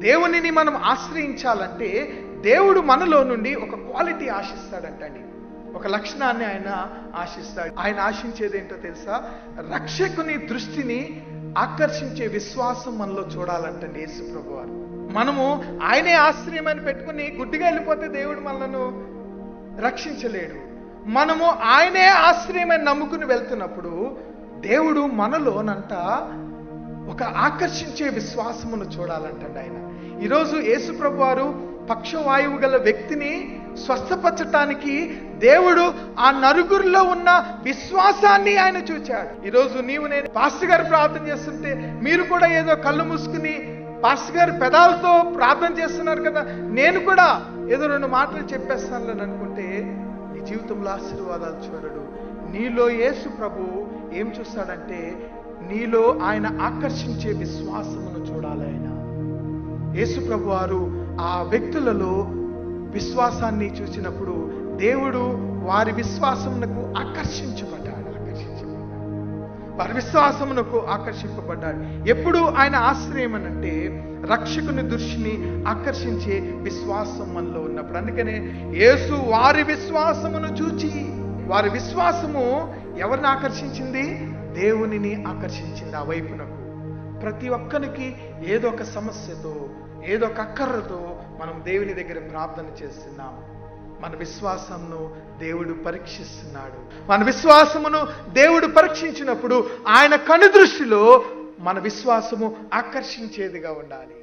దేవునిని మనం ఆశ్రయించాలంటే దేవుడు మనలో నుండి ఒక క్వాలిటీ ఆశిస్తాడంటండి. ఒక లక్షణాన్ని ఆయన ఆశిస్తాడు. ఆయన ఆశించేది ఏంటో తెలుసా? రక్షకుని దృష్టిని ఆకర్షించే విశ్వాసం మనలో చూడాలంటండి యేసు ప్రభు వారు మనము ఆయనే ఆశ్రయం అని పెట్టుకుని గుడ్డిగా వెళ్ళిపోతే దేవుడు మనలను రక్షించలేడు. మనము ఆయనే ఆశ్రయమని నమ్ముకుని వెళ్తున్నప్పుడు దేవుడు మనలోనంట ఒక ఆకర్షించే విశ్వాసమును చూడాలంటాడు ఆయన. ఈరోజు యేసుప్రభు వారు పక్షవాయువు గల వ్యక్తిని స్వస్థపరచటానికి దేవుడు ఆ నలుగురిలో ఉన్న విశ్వాసాన్ని ఆయన చూచాడు. ఈరోజు నీవు నేను పాస్టర్ గారు ప్రార్థన చేస్తుంటే మీరు కూడా ఏదో కళ్ళు మూసుకుని పాస్టర్ గారు పెదాలతో ప్రార్థన చేస్తున్నారు కదా నేను కూడా ఏదో రెండు మాటలు చెప్పేస్తాను అనుకుంటే నీ జీవితంలో ఆశీర్వాదాలు చూడడు. నీలో యేసు ప్రభు ఏం చూస్తాడంటే నీలో ఆయన ఆకర్షించే విశ్వాసమును చూడాలి ఆయన. యేసు ప్రభు వారు ఆ వ్యక్తులలో విశ్వాసాన్ని చూసినప్పుడు దేవుడు వారి విశ్వాసమునకు ఆకర్షించబడ్డాడు ఆకర్షించబడ్డాడు. వారి విశ్వాసమునకు ఆకర్షింపబడ్డాడు. ఎప్పుడు ఆయన ఆశ్రయం అనంటే రక్షకుని దృష్టిని ఆకర్షించే విశ్వాసం మనలో ఉన్నప్పుడు. అందుకనే యేసు వారి విశ్వాసమును చూచి వారి విశ్వాసము ఎవరిని ఆకర్షించింది? దేవునిని ఆకర్షించింది ఆ వైపునకు. ప్రతి ఒక్కరికి ఏదో ఒక సమస్యతో ఏదో ఒక అక్కర్రతో మనం దేవుని దగ్గర ప్రార్థన చేస్తున్నాం. మన విశ్వాసంను దేవుడు పరీక్షిస్తున్నాడు. మన విశ్వాసమును దేవుడు పరీక్షించినప్పుడు ఆయన కనుదృష్టిలో మన విశ్వాసము ఆకర్షించేదిగా ఉండాలి.